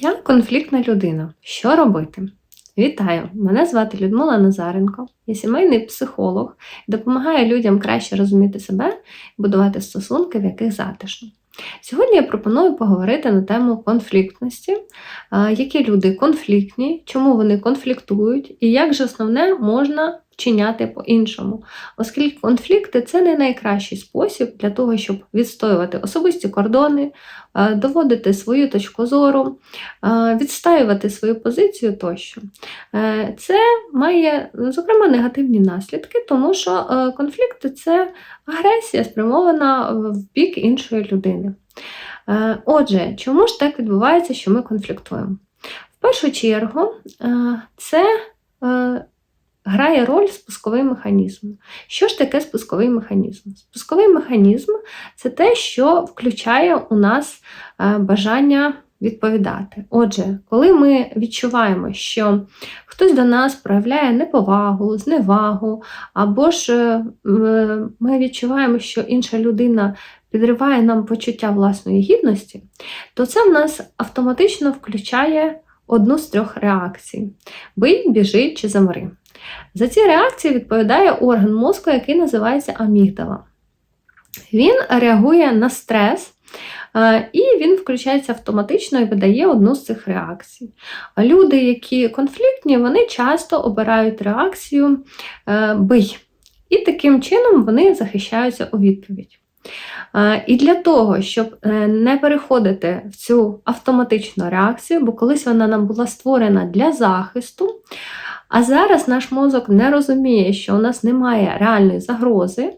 Я конфліктна людина. Що робити? Вітаю! Мене звати Людмила Назаренко. Я сімейний психолог допомагаю людям краще розуміти себе і будувати стосунки, в яких затишно. Сьогодні я пропоную поговорити на тему конфліктності, які люди конфліктні, чому вони конфліктують, і як же основне можна вчиняти по-іншому, оскільки конфлікти це не найкращий спосіб для того, щоб відстоювати особисті кордони, доводити свою точку зору, відстаювати свою позицію тощо. Е, Це має, зокрема, негативні наслідки, тому що е, конфлікти це агресія спрямована в бік іншої людини. Е, Отже, чому ж так відбувається, що ми конфліктуємо? В першу чергу, е, це е, грає роль спусковий механізм. Що ж таке спусковий механізм? Спусковий механізм це те, що включає у нас е, бажання відповідати. Отже, коли ми відчуваємо, що хтось до нас проявляє неповагу, зневагу, або ж е, ми відчуваємо, що інша людина підриває нам почуття власної гідності, то це в нас автоматично включає одну з трьох реакцій: бий, біжи чи замри. За ці реакції відповідає орган мозку, який називається амігдала. Він реагує на стрес. е, І він включається автоматично і видає одну з цих реакцій. Люди, які конфліктні, вони часто обирають реакцію е, бий. І таким чином вони захищаються у відповідь. Е, І для того, щоб не переходити в цю автоматичну реакцію, бо колись вона нам була створена для захисту, а зараз наш мозок не розуміє, що у нас немає реальної загрози,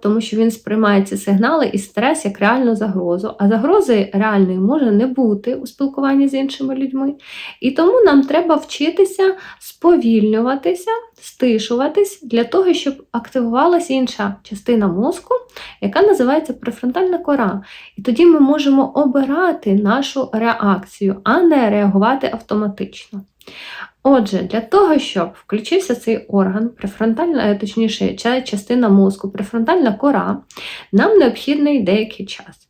тому що він сприймає ці сигнали і стрес як реальну загрозу. А загрози реальної може не бути у спілкуванні з іншими людьми. І тому нам треба вчитися сповільнюватися, стишуватись для того, щоб активувалася інша частина мозку, яка називається префронтальна кора. І тоді ми можемо обирати нашу реакцію, а не реагувати автоматично. Отже, для того, щоб включився цей орган, префронтальна, е, точніше, частина мозку, префронтальна кора, нам необхідний деякий час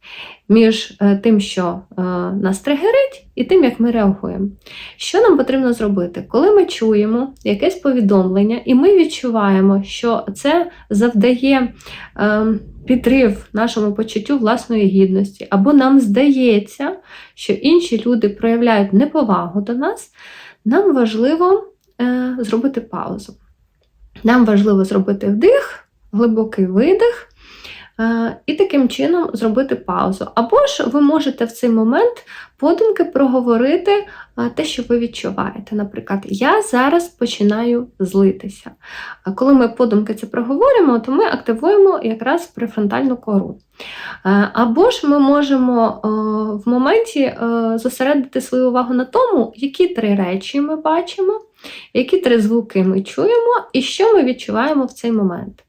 між е, тим, що е, нас тригерить, і тим, як ми реагуємо. Що нам потрібно зробити? Коли ми чуємо якесь повідомлення, і ми відчуваємо, що це завдає підрив нашому почуттю власної гідності, або нам здається, що інші люди проявляють неповагу до нас нам важливо е, зробити паузу. Нам важливо зробити вдих, глибокий видих, і таким чином зробити паузу. Або ж ви можете в цей момент подумки проговорити е, те, що ви відчуваєте. Наприклад, я зараз починаю злитися. Коли ми подумки це проговоримо, то ми активуємо якраз префронтальну кору. Е, Або ж ми можемо е, в моменті е, зосередити свою увагу на тому, які три речі ми бачимо, які три звуки ми чуємо, і що ми відчуваємо в цей момент.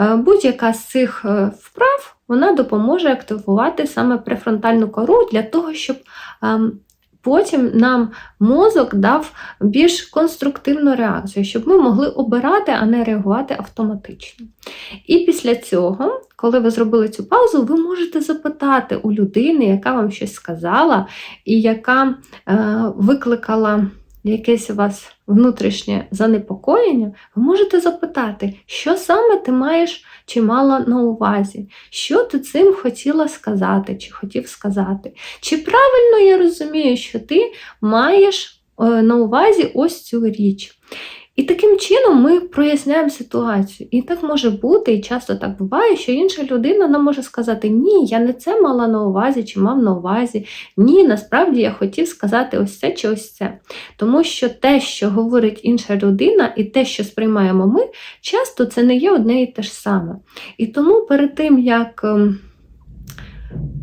Е, Будь-яка з цих е, вправ вона допоможе активувати саме префронтальну кору для того, щоб ем, потім нам мозок дав більш конструктивну реакцію, щоб ми могли обирати, а не реагувати автоматично. І після цього, коли ви зробили цю паузу, ви можете запитати у людини, яка вам щось сказала, і яка е, викликала якесь у вас внутрішнє занепокоєння, ви можете запитати, що саме ти маєш чи мала на увазі, що ти цим хотіла сказати, чи хотів сказати. Чи правильно я розумію, що ти маєш е, на увазі ось цю річ. І таким чином ми проясняємо ситуацію. І так може бути, і часто так буває, що інша людина нам може сказати: Ні, я не це мала на увазі чи мав на увазі. Ні, насправді я хотів сказати ось це чи ось це. Тому що те, що говорить інша людина, і те, що сприймаємо ми, часто це не є одне і те ж саме. І тому перед тим, як.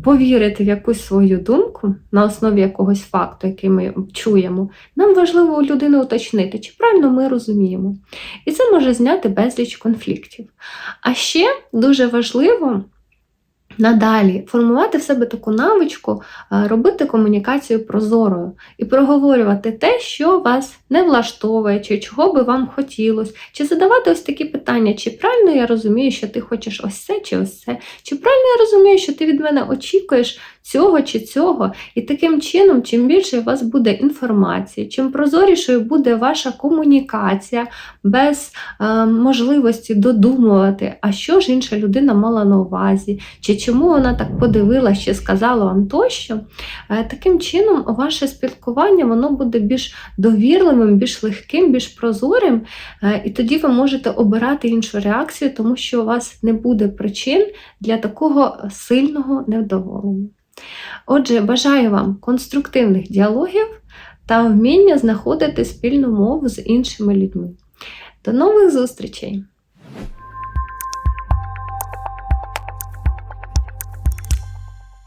Повірити в якусь свою думку на основі якогось факту, який ми чуємо, нам важливо у людини уточнити, чи правильно ми розуміємо. І це може зняти безліч конфліктів. А ще дуже важливо Надалі формувати в себе таку навичку, е, робити комунікацію прозорою і проговорювати те, що вас не влаштовує, чи чого би вам хотілося, чи задавати ось такі питання, чи правильно я розумію, що ти хочеш ось це чи ось це, чи правильно я розумію, що ти від мене очікуєш цього чи цього. І таким чином, чим більше у вас буде інформації, чим прозорішою буде ваша комунікація без е, можливості додумувати, а що ж інша людина мала на увазі, чи чому вона так подивилася, чи сказала вам тощо, е, таким чином ваше спілкування воно буде більш довірливим, більш легким, більш прозорим, е, і тоді ви можете обирати іншу реакцію, тому що у вас не буде причин для такого сильного невдоволення. Отже, бажаю вам конструктивних діалогів та вміння знаходити спільну мову з іншими людьми. До нових зустрічей!